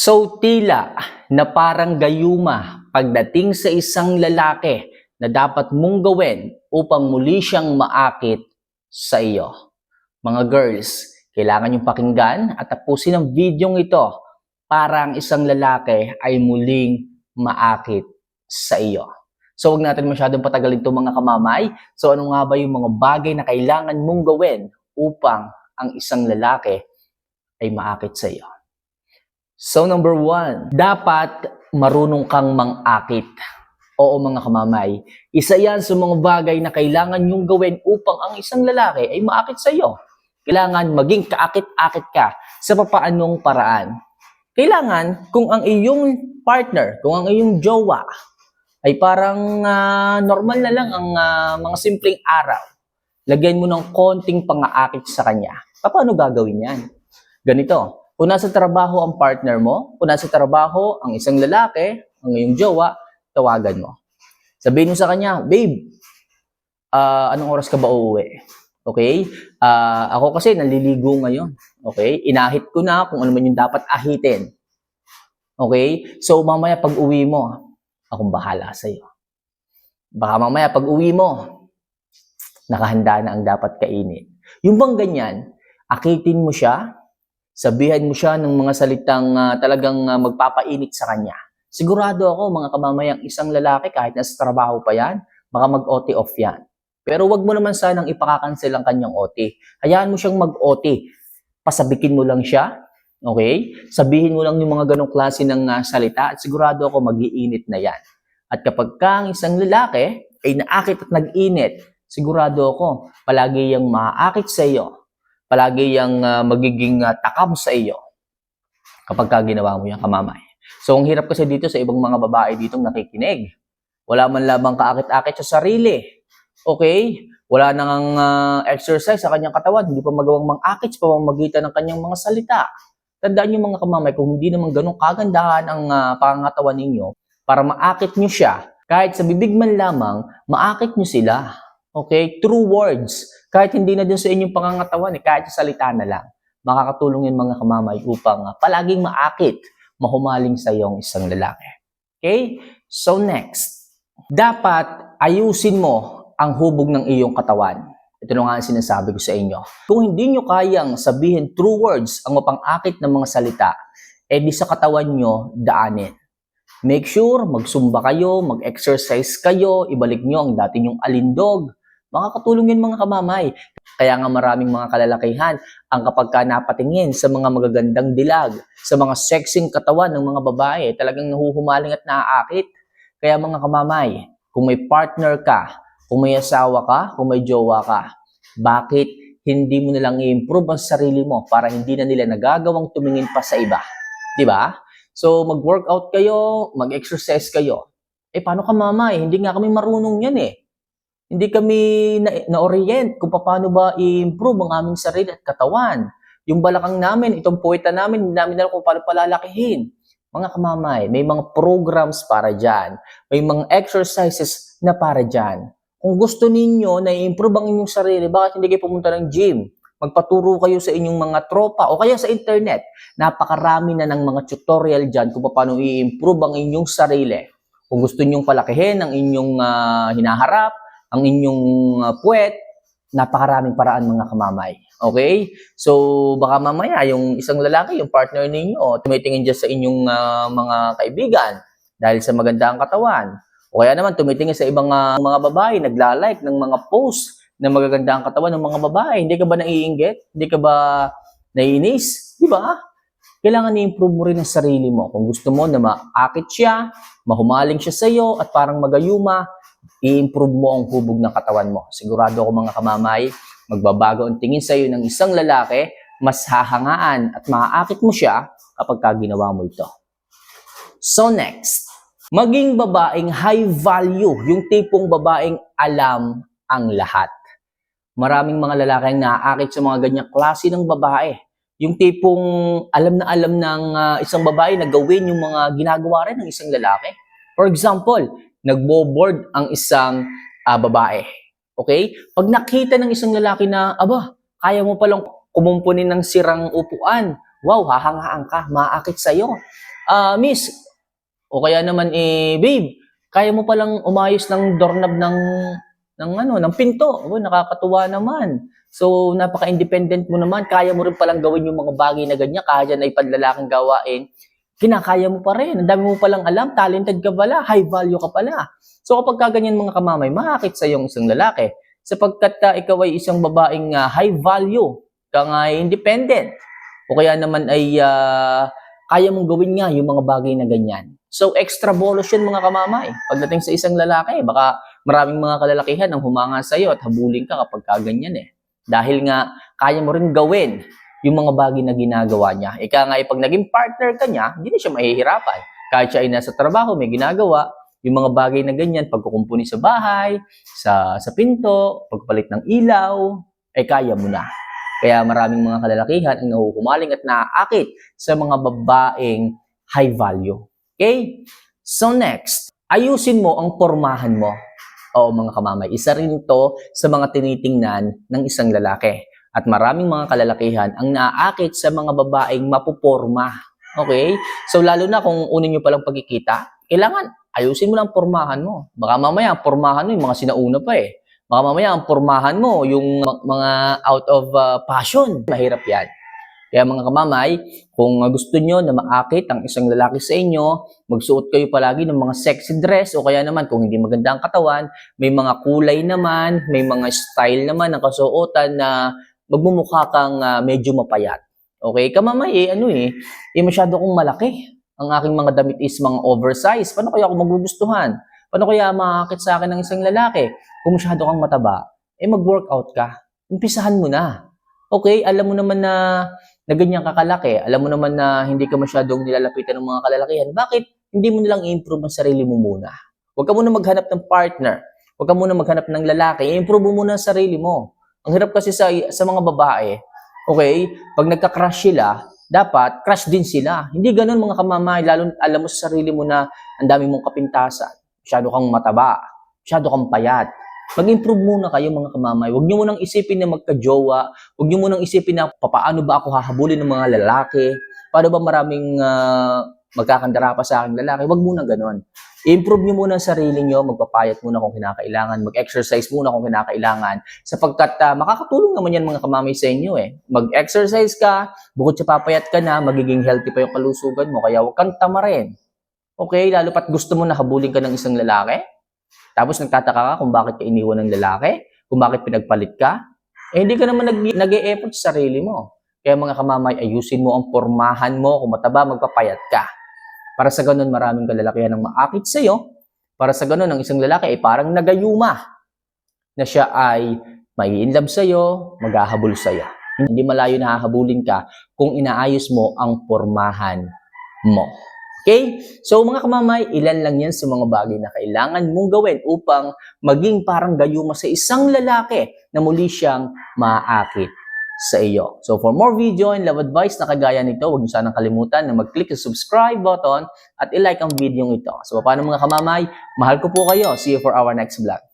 So tila na parang gayuma pagdating sa isang lalaki na dapat mong gawin upang muli siyang maakit sa iyo. Mga girls, kailangan yung pakinggan at tapusin ang videong ito para ang isang lalaki ay muling maakit sa iyo. So huwag natin masyadong patagalin itong mga kamamay. So ano nga ba yung mga bagay na kailangan mong gawin upang ang isang lalaki ay maakit sa iyo? So number one, dapat marunong kang mang-akit. Oo mga kamamay, isa yan sa mga bagay na kailangan yung gawin upang ang isang lalaki ay maakit sa iyo. Kailangan maging kaakit-akit ka sa papaanong paraan. Kailangan kung ang iyong partner, kung ang iyong jowa ay parang ah, normal na lang ang ah, mga simpleng araw. Lagyan mo ng konting pangaakit sa kanya. Paano gagawin yan? Ganito, kung nasa trabaho ang partner mo, kung nasa trabaho ang isang lalaki, ang iyong jowa, tawagan mo. Sabihin mo sa kanya, babe, ah, anong oras ka ba uuwi? Okay? Ah, ako kasi naliligo ngayon. Okay? Inahit ko na kung ano man yung dapat ahitin. Okay? So mamaya pag uwi mo, akong bahala sa iyo. Baka mamaya pag uwi mo, nakahanda na ang dapat kainin. Yung bang ganyan, akitin mo siya, sabihan mo siya ng mga salitang ah, talagang ah, magpapainit sa kanya. Sigurado ako mga kamamayang isang lalaki kahit nasa trabaho pa yan, baka mag-OT off yan. Pero wag mo naman sanang ipakakancel ang kanyang OT. Hayaan mo siyang mag-OT. Pasabikin mo lang siya, okay? Sabihin mo lang yung mga ganong klase ng ah, salita at sigurado ako magiinit na yan. At kapag ka ang isang lalaki ay naakit at nag-init, sigurado ako palagi yung maakit sa iyo. Palagi yung ah, magiging ah, takam sa iyo kapag ka ginawa mo yung kamamay. So, ang hirap kasi dito sa ibang mga babae ditong nakikinig. Wala man lamang kaakit-akit sa sarili. Okay? Wala nang ah, exercise sa kanyang katawan. Hindi pa magawang mang-akit sa pamamagitan ng kanyang mga salita. Tandaan niyo mga kamamay, kung hindi naman ganun kagandahan ang uh, pangangatawan ninyo, para maakit niyo siya, kahit sa bibig man lamang, maakit niyo sila. Okay? True words. Kahit hindi na din sa inyong pangangatawan, eh, kahit sa salita na lang. Makakatulong yan mga kamamay upang ah, palaging maakit, mahumaling sa iyong isang lalaki. Okay? So next, dapat ayusin mo ang hubog ng iyong katawan. Ito na nga ang sinasabi ko sa inyo. Kung hindi nyo kayang sabihin true words ang mapang-akit ng mga salita, eh di sa katawan nyo daanin. Make sure magsumba kayo, mag-exercise kayo, ibalik nyo ang dati nyong alindog. Makakatulong yun mga kamamay. Kaya nga maraming mga kalalakihan ang kapag ka napatingin sa mga magagandang dilag, sa mga sexing katawan ng mga babae, talagang nahuhumaling at naaakit. Kaya mga kamamay, kung may partner ka, kung may asawa ka, kung may jowa ka, bakit hindi mo nalang i-improve ang sarili mo para hindi na nila nagagawang tumingin pa sa iba? Di ba? So, mag-workout kayo, mag-exercise kayo. Eh, paano ka mamay? Hindi nga kami marunong yan eh. Hindi kami na- na-orient kung paano ba i-improve ang aming sarili at katawan. Yung balakang namin, itong puweta namin, hindi namin alam kung paano palalakihin. Mga kamamay, may mga programs para dyan. May mga exercises na para dyan. Kung gusto ninyo na i-improve ang inyong sarili, bakit hindi kayo pumunta ng gym? Magpaturo kayo sa inyong mga tropa o kaya sa internet. Napakarami na ng mga tutorial dyan kung paano i-improve ang inyong sarili. Kung gusto nyong palakihin ang inyong ah, hinaharap, ang inyong ah, puwet, napakaraming paraan mga kamamay. Okay? So, baka mamaya yung isang lalaki, yung partner ninyo, tumitingin dyan sa inyong ah, mga kaibigan dahil sa maganda ang katawan. O kaya naman tumitingin sa ibang ah, mga babae, nagla-like ng mga post na magaganda ang katawan ng mga babae. Hindi ka ba naiinggit? Hindi ka ba naiinis? Di ba? Kailangan i-improve mo rin ang sarili mo. Kung gusto mo na maakit siya, mahumaling siya sa iyo, at parang magayuma, i-improve mo ang hubog ng katawan mo. Sigurado ako mga kamamay, magbabago ang tingin sa iyo ng isang lalaki, mas hahangaan at maaakit mo siya kapag ka ginawa mo ito. So next, maging babaeng high value, yung tipong babaeng alam ang lahat. Maraming mga lalaki ang naaakit sa mga ganyang klase ng babae. Yung tipong alam na alam ng ah, isang babae na gawin yung mga ginagawa rin ng isang lalaki. For example, nagbo-board ang isang ah, babae. Okay? Pag nakita ng isang lalaki na, aba, kaya mo palang kumumpunin ng sirang upuan. Wow, hahangaan ka, maakit sa'yo. ah, miss, o kaya naman, eh, babe, kaya mo palang umayos ng doorknob ng, ng ano, ng pinto. Oh, nakakatuwa naman. So, napaka-independent mo naman. Kaya mo rin palang gawin yung mga bagay na ganyan. Kaya na ipadlalaking gawain. Kinakaya mo pa rin. Ang dami mo palang alam. Talented ka pala. High value ka pala. So, kapag kaganyan mga kamamay, makakit sa yung isang lalaki. Sapagkat ah, ikaw ay isang babaeng ah, high value. Ka nga ay independent. O kaya naman ay ah, kaya mong gawin nga yung mga bagay na ganyan. So, extra bonus yun mga kamamay. Pagdating sa isang lalaki, baka maraming mga kalalakihan ang humanga sa'yo at habulin ka kapag kaganyan eh. Dahil nga, kaya mo rin gawin yung mga bagay na ginagawa niya. Ika nga, eh, pag naging partner ka niya, hindi na siya mahihirapan. Kahit siya ay nasa trabaho, may ginagawa, yung mga bagay na ganyan, pagkukumpuni sa bahay, sa, sa pinto, pagpalit ng ilaw, eh kaya mo na. Kaya maraming mga kalalakihan ang nahuhumaling at naaakit sa mga babaeng high value. Okay? So next, ayusin mo ang pormahan mo. Oo mga kamamay, isa rin to sa mga tinitingnan ng isang lalaki. At maraming mga kalalakihan ang naaakit sa mga babaeng mapuporma. Okay? So lalo na kung unin nyo palang pagkikita, kailangan ayusin mo lang ang pormahan mo. Baka mamaya pormahan mo yung mga sinauna pa eh. Baka mamaya ang pormahan mo yung mga out of uh, passion. Mahirap yan. Kaya mga kamamay, kung gusto nyo na maakit ang isang lalaki sa inyo, magsuot kayo palagi ng mga sexy dress o kaya naman kung hindi maganda ang katawan, may mga kulay naman, may mga style naman ng kasuotan na magmumukha kang uh, medyo mapayat. Okay, kamamay ano eh, eh masyado kong malaki. Ang aking mga damit is mga oversize. Paano kaya ako magugustuhan? Paano kaya makakit sa akin ng isang lalaki? Kung masyado kang mataba, eh mag-workout ka. Umpisahan mo na. Okay, alam mo naman na na ganyan kakalaki, alam mo naman na hindi ka masyadong nilalapitan ng mga kalalakihan, bakit hindi mo nilang i-improve ang sarili mo muna? Huwag ka muna maghanap ng partner. Huwag ka muna maghanap ng lalaki. I-improve mo muna ang sarili mo. Ang hirap kasi sa, sa mga babae, okay, pag nagka-crush sila, dapat crush din sila. Hindi ganun mga kamamay, lalo alam mo sa sarili mo na ang dami mong kapintasan. Masyado kang mataba, masyado kang payat. Mag-improve muna kayo mga kamamay. Huwag niyo munang isipin na magka-jowa. Huwag niyo munang isipin na papaano ba ako hahabulin ng mga lalaki. Paano ba maraming ah, magkakandara pa sa aking lalaki? Huwag muna ganon. I-improve niyo muna ang sarili niyo. Magpapayat muna kung kinakailangan. Mag-exercise muna kung kinakailangan. Sapagkat ah, makakatulong naman yan mga kamamay sa inyo eh. Mag-exercise ka, bukod sa papayat ka na, magiging healthy pa yung kalusugan mo. Kaya huwag kang tamarin. Okay, lalo pat gusto mo na habulin ka ng isang lalaki. Tapos nagtataka ka kung bakit ka iniwan ng lalaki, kung bakit pinagpalit ka. Eh, hindi ka naman nag- nag-e-effort sa sarili mo. Kaya mga kamamay, ayusin mo ang pormahan mo. Kung mataba, magpapayat ka. Para sa ganun, maraming kalalakihan ang maakit sa iyo. Para sa ganun, ang isang lalaki ay parang nagayuma na siya ay may in love sa iyo, maghahabol sa iyo. Hindi malayo na hahabulin ka kung inaayos mo ang pormahan mo. Okay? So mga kamamay, ilan lang yan sa mga bagay na kailangan mong gawin upang maging parang gayuma sa isang lalaki na muli siyang maaakit sa iyo. So for more video and love advice na kagaya nito, huwag niyo sanang kalimutan na mag-click sa subscribe button at i-like ang video ito. So paano mga kamamay, mahal ko po kayo. See you for our next vlog.